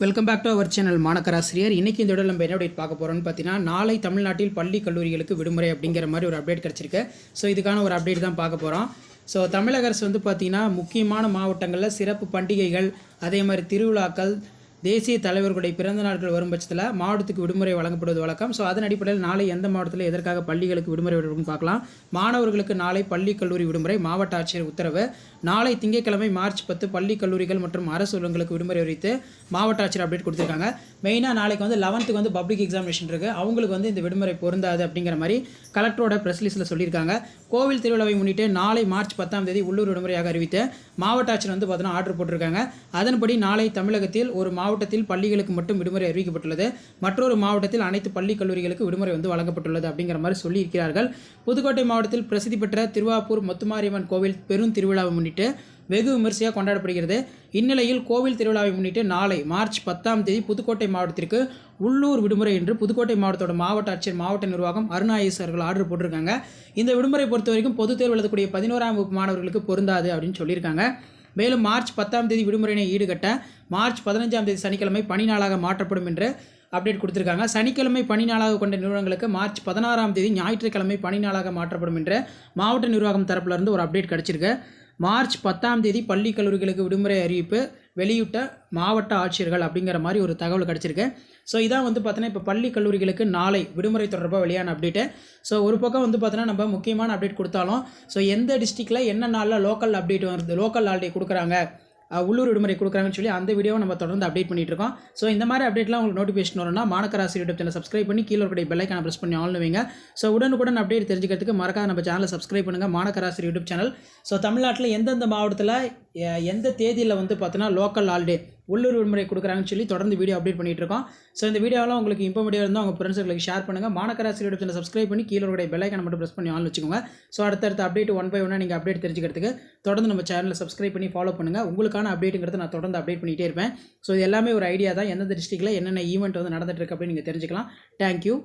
Welcome back to our channel மாணக்கராசிரியர் இன்றைக்கி இந்த இடம் நம்ம என்ன அப்டேட் பார்க்க போகிறோம்னு பார்த்தீங்கன்னா நாளை தமிழ்நாட்டில் பள்ளி கல்லூரிகளுக்கு விடுமுறை அப்படிங்கிற மாதிரி ஒரு அப்டேட் கிடச்சிருக்கு. ஸோ இதுக்கான ஒரு அப்டேட் தான் பார்க்க போகிறோம் ஸோ தமிழக அரசு வந்து பார்த்திங்கன்னா முக்கியமான மாவட்டங்களில் சிறப்பு பண்டிகைகள் அதே மாதிரி திருவிழாக்கள் தேசிய தலைவர்களுடைய பிறந்த நாட்கள் வரும் பட்சத்தில் மாவட்டத்துக்கு விடுமுறை வழங்கப்படுவது வழக்கம். ஸோ அதன் அடிப்படையில் நாளை எந்த மாவட்டத்தில் எதற்காக பள்ளிகளுக்கு விடுமுறை விடுவோம்னு பார்க்கலாம். மாணவர்களுக்கு நாளை பள்ளி கல்லூரி விடுமுறை மாவட்ட ஆட்சியர் உத்தரவு. நாளை திங்கட்கிழமை மார்ச் பத்து பள்ளி கல்லூரிகள் மற்றும் அரசு உள்ளங்களுக்கு விடுமுறை அறிவித்து மாவட்ட ஆட்சியர் அப்டேட் கொடுத்துருக்காங்க. மெயினாக நாளைக்கு வந்து லெவன்த்துக்கு வந்து பப்ளிக் எக்ஸாமினேஷன் இருக்குது அவங்களுக்கு வந்து இந்த விடுமுறை பொருந்தாது அப்படிங்கிற மாதிரி கலெக்டரோட ப்ரெஸ் லிஸ்ட்டில் சொல்லியிருக்காங்க. கோவில் திருவிழாவை முன்னிட்டு நாளை மார்ச் பத்தாம் தேதி உள்ளூர் விடுமுறையாக அறிவித்து மாவட்ட ஆட்சியர் வந்து பார்த்தீங்கன்னா ஆர்டர் போட்டிருக்காங்க. அதன்படி நாளை தமிழகத்தில் ஒரு மாவட்டத்தில் பள்ளிகளுக்கு மட்டும் விடுமுறை அறிவிக்கப்பட்டுள்ளது. மற்றொரு மாவட்டத்தில் அனைத்து பள்ளி கல்லூரிகளுக்கு விடுமுறை வந்து வழங்கப்பட்டுள்ளது அப்படிங்கிற மாதிரி சொல்லியிருக்கிறார்கள். புதுக்கோட்டை மாவட்டத்தில் பிரசித்தி பெற்ற திருவாப்பூர் முத்துமாரியம்மன் கோவில் பெரும் திருவிழாவை முன்னிட்டு வெகு விமரிசையாக கொண்டாடப்படுகிறது. இந்நிலையில் கோவில் திருவிழாவை முன்னிட்டு நாளை மார்ச் பத்தாம் தேதி புதுக்கோட்டை மாவட்டத்திற்கு உள்ளூர் விடுமுறை என்று புதுக்கோட்டை மாவட்டத்தோட மாவட்ட ஆட்சியர் மாவட்ட நிர்வாகம் அருணாயஸ் அவர்கள் ஆர்டர் போட்டிருக்காங்க. இந்த விடுமுறை பொறுத்த வரைக்கும் பொதுத் தேர்வு எழுதக்கூடிய பதினோராம் வகுப்பு மாணவர்களுக்கு பொருந்தாது அப்படின்னு சொல்லியிருக்காங்க. மேலும் மார்ச் பத்தாம் தேதி விடுமுறையினை ஈடுகட்ட மார்ச் பதினஞ்சாம் தேதி சனிக்கிழமை பணி நாளாக மாற்றப்படும் என்று அப்டேட் கொடுத்துருக்காங்க. சனிக்கிழமை பணி நாளாக கொண்ட நிறுவனங்களுக்கு மார்ச் பதினாறாம் தேதி ஞாயிற்றுக்கிழமை பணி நாளாக மாற்றப்படும் என்று மாவட்ட நிர்வாகம் தரப்பிலிருந்து ஒரு அப்டேட் கிடச்சிருக்கு. மார்ச் பத்தாம் தேதி பள்ளி கல்லூரிகளுக்கு விடுமுறை அறிவிப்பு வெளியிட்ட மாவட்ட ஆட்சியர்கள் அப்படிங்கிற மாதிரி ஒரு தகவல் கிடச்சிருக்கு. ஸோ இதான் வந்து பார்த்தீங்கன்னா இப்போ பள்ளி கல்லூரிகளுக்கு நாளை விடுமுறை தொடர்பாக வெளியான அப்டேட்டு ஸோ ஒரு பக்கம் வந்து பார்த்தோன்னா நம்ம முக்கியமான அப்டேட் கொடுத்தாலும் ஸோ எந்த டிஸ்ட்ரிக்டில் என்ன நாளில் லோக்கல் அப்டேட் வருது? லோக்கல் ஹாலிடே கொடுக்குறாங்க. உள்ளூர் விடுமுறை கொடுக்குறாங்கன்னு சொல்லி அந்த வீடியோவை நம்ம தொடர்ந்து அப்டேட் பண்ணிட்டு இருக்கோம் ஸோ இந்த மாதிரி அப்டேட்லாம் உங்களுக்கு நோட்டிஃபிகேஷன் வரும்னா மாணக்கராசி யூடியூப் சேனல் சப்ஸ்கிரைப் பண்ணி கீழே இருக்கிற பெல்லைக்கான ப்ரெஸ் பண்ணி ஆன் வைங்க. ஸோ உடனுக்குடன் அப்டேட் தெரிஞ்சுக்கிறதுக்கு மறக்காத நம்ம சேனலை சப்ஸ்கிரைப் பண்ணுங்கள் மாணக்கராசி யூடியூப் சேனல் ஸோ தமிழ்நாட்டில் எந்தெந்த மாவட்டத்தில் எந்த தேதியில் வந்து பார்த்தோன்னா லோக்கல் ஹாலிடே உள்ளூர் விடுமுறை கொடுக்குறாங்கன்னு சொல்லி தொடர்ந்து வீடியோ அப்டேட் பண்ணிட்டு இருக்கோம். ஸோ இந்த வீடியோலாம் உங்களுக்கு இன்ஃபர்மேட்டிவ் இருந்தால் உங்கள் ஃப்ரெண்ட்ஸுங்களுக்கு ஷேர் பண்ணுங்கள் மாணக்கராசி யூடியூப் சேனல் சப்ஸ்கிரைப் பண்ணி கீழே உடைய பெல்லைக்கான மட்டும் ப்ரெஸ் பண்ணி ஆன் வச்சுக்கோங்க. ஸோ அடுத்தடுத்த அப்டேட் ஒன் பை ஒன்னாக நீங்கள் அப்டேட் தெரிஞ்சுக்கிறதுக்கு தொடர்ந்து நம்ம சேனலை சப்ஸ்கிரைப் பண்ணி ஃபாலோ பண்ணுங்கள் உங்களுக்கான அப்டேட்டுங்கிறத நான் தொடர்ந்து அப்டேட் பண்ணிகிட்டே இருப்பேன். ஸோ இது எல்லாமே ஒரு ஐடியா தான். எந்தெந்த டிஸ்ட்ரிக்ட்டில் என்னென்ன ஈவெண்ட் வந்து நடந்துட்டு இருக்கு அப்படின்னு நீங்கள் தெரிஞ்சுக்கலாம். தேங்க்யூ